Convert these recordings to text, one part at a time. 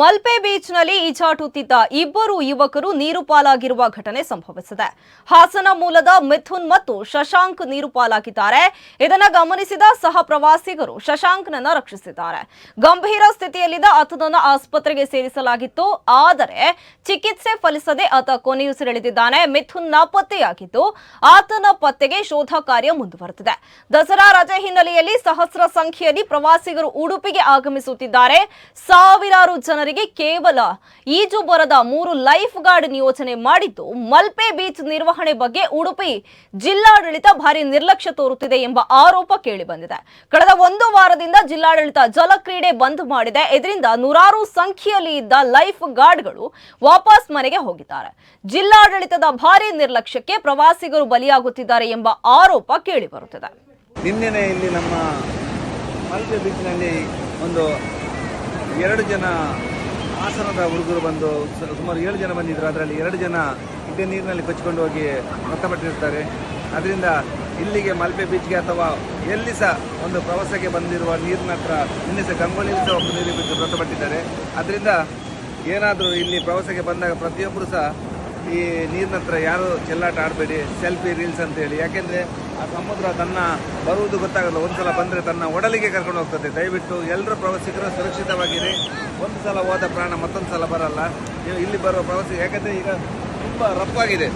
ಮಲ್ಪೆ ಬೀಚ್ನಲ್ಲಿ ಈಜಾಟುತ್ತಿದ್ದ ಇಬ್ಬರು ಯುವಕರು ನೀರು ಪಾಲಾಗಿರುವ ಘಟನೆ ಸಂಭವಿಸಿದೆ. ಹಾಸನ ಮೂಲದ ಮಿಥುನ್ ಮತ್ತು ಶಶಾಂಕ್ ನೀರು ಪಾಲಾಗಿದ್ದಾರೆ. ಇದನ್ನ ಗಮನಿಸಿದ ಸಹ ಪ್ರವಾಸಿಗರು ಶಶಾಂಕ್ನನ್ನ ರಕ್ಷಿಸಿದ್ದಾರೆ. ಗಂಭೀರ ಸ್ಥಿತಿಯಲ್ಲಿದ್ದ ಆತನನ್ನು ಆಸ್ಪತ್ರೆಗೆ ಸೇರಿಸಲಾಗಿತ್ತು. ಆದರೆ ಚಿಕಿತ್ಸೆ ಫಲಿಸದೆ ಆತ ಕೊನೆಯುಸಿರೆಳೆದಿದ್ದಾನೆ ಮಿಥುನ್ ನಾಪತ್ತೆಯಾಗಿದ್ದು ಆತನ ಪತ್ತೆಗೆ ಶೋಧ ಕಾರ್ಯ ಮುಂದುವರೆದಿದೆ. ದಸರಾ ರಜೆ ಹಿನ್ನೆಲೆಯಲ್ಲಿ ಸಹಸ್ರ ಸಂಖ್ಯೆಯಲ್ಲಿ ಪ್ರವಾಸಿಗರು ಉಡುಪಿಗೆ ಆಗಮಿಸುತ್ತಿದ್ದಾರೆ. ಸಾವಿರಾರು ಜನರಿಗೆ ಕೇವಲ ಈಜು ಬರದ ಮೂರು ಲೈಫ್ ಗಾರ್ಡ್ ನಿಯೋಜನೆ ಮಾಡಿದ್ದು ಮಲ್ಪೆ ಬೀಚ್ ನಿರ್ವಹಣೆ ಬಗ್ಗೆ ಉಡುಪಿ ಜಿಲ್ಲಾಡಳಿತ ಭಾರಿ ನಿರ್ಲಕ್ಷ್ಯ ತೋರುತ್ತಿದೆ ಎಂಬ ಆರೋಪ ಕೇಳಿಬಂದಿದೆ. ಕಳೆದ ಒಂದು ವಾರದಿಂದ ಜಿಲ್ಲಾಡಳಿತ ಜಲಕ್ರೀಡೆ ಬಂದ್ ಮಾಡಿದೆ. ಇದರಿಂದ ನೂರಾರು ಸಂಖ್ಯೆಯಲ್ಲಿ ಇದ್ದ ಲೈಫ್ ಗಾರ್ಡ್ಗಳು ವಾಪಸ್ ಮನೆಗೆ ಹೋಗಿದ್ದಾರೆ. ಜಿಲ್ಲಾಡಳಿತದ ಭಾರಿ ನಿರ್ಲಕ್ಷ್ಯಕ್ಕೆ ಪ್ರವಾಸಿಗರು ಬಲಿಯಾಗುತ್ತಿದ್ದಾರೆ ಎಂಬ ಆರೋಪ ಕೇಳಿಬರುತ್ತಿದೆ. ನಿನ್ನೆನೆ ಇಲ್ಲಿ ನಮ್ಮ ಮಲ್ಪೆ ಬೀಚ್ನಲ್ಲಿ ಒಂದು ಎರಡು ಜನ ಹಾಸನದ ಹುಡುಗರು ಬಂದು ಸುಮಾರು ಏಳು ಜನ ಬಂದಿದ್ದರು ಅದರಲ್ಲಿ ಎರಡು ಜನ ಇದೇ ನೀರಿನಲ್ಲಿ ಕೊಚ್ಕೊಂಡು ಹೋಗಿ ಮೃತಪಟ್ಟಿರ್ತಾರೆ. ಅದರಿಂದ ಇಲ್ಲಿಗೆ ಮಲ್ಪೆ ಬೀಚ್ಗೆ ಅಥವಾ ಎಲ್ಲಿ ಸಹ ಒಂದು ಪ್ರವಾಸಕ್ಕೆ ಬಂದಿರುವ ನೀರಿನ ಹತ್ರ ನಿನ್ನೆ ಸಹ ಗಂಗೊಳ್ಳಿಯಲ್ಲಿ ಸಹ ಒಬ್ಬರು ನೀರಿಗೆ ಬಿದ್ದು ಮೃತಪಟ್ಟಿದ್ದಾರೆ. ಅದರಿಂದ ಏನಾದರೂ ಇಲ್ಲಿ ಪ್ರವಾಸಕ್ಕೆ ಬಂದಾಗ ಪ್ರತಿಯೊಬ್ಬರು ಸಹ ಈ ನೀರಿನ ಹತ್ರ ಯಾರು ಚೆಲ್ಲಾಟ ಆಡಬೇಡಿ ಸೆಲ್ಫಿ ರೀಲ್ಸ್ ಅಂತೇಳಿ. ಯಾಕೆಂದರೆ ಆ ಸಮುದ್ರ ತನ್ನ ಬರುವುದು ಗೊತ್ತಾಗಲ್ಲ. ಒಂದು ಸಲ ಬಂದರೆ ತನ್ನ ಒಡಲಿಗೆ ಕರ್ಕೊಂಡು ಹೋಗ್ತದೆ. ದಯವಿಟ್ಟು ಎಲ್ಲರೂ ಪ್ರವಾಸಿಗರು ಸುರಕ್ಷಿತವಾಗಿರಿ. ಒಂದು ಸಲ ಹೋದ ಪ್ರಾಣ ಮತ್ತೊಂದು ಸಲ ಬರಲ್ಲ. ಇಲ್ಲಿ ಬರುವ ಪ್ರವಾಸಿ, ಯಾಕಂದರೆ ಈಗ ತುಂಬ ಆಗಿದೆ.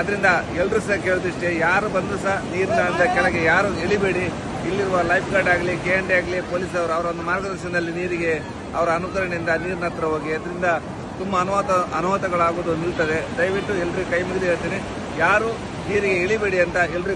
ಅದರಿಂದ ಎಲ್ಲರೂ ಸಹ ಕೇಳೋದಿಷ್ಟೇ, ಯಾರು ಬಂದರೂ ಸಹ ನೀರಿನ ಅಂದರೆ ಕೆಳಗೆ ಯಾರು ಇಳಿಬೇಡಿ. ಇಲ್ಲಿರುವ ಲೈಫ್ ಗಾರ್ಡ್ ಆಗಲಿ ಕೆ ಎನ್ ಆಗಲಿ ಪೊಲೀಸವರು ಅವರ ಒಂದು ಮಾರ್ಗದರ್ಶನದಲ್ಲಿ ನೀರಿಗೆ ಅವರ ಅನುಕರಣೆಯಿಂದ ನೀರಿನ ಹತ್ರ ಹೋಗಿ, ಅದರಿಂದ ತುಂಬ ಅನುವಾತ ಅನಾಹುತಗಳಾಗೋದು ನಿಲ್ತದೆ. ದಯವಿಟ್ಟು ಎಲ್ರಿಗೂ ಕೈ ಮುಗಿದು ಹೇಳ್ತೀನಿ. ಯಾರು ನೀರಿಗೆ ಇಳಿಬೇಡಿ ಅಂತ ಎಲ್ಲರಿಗೂ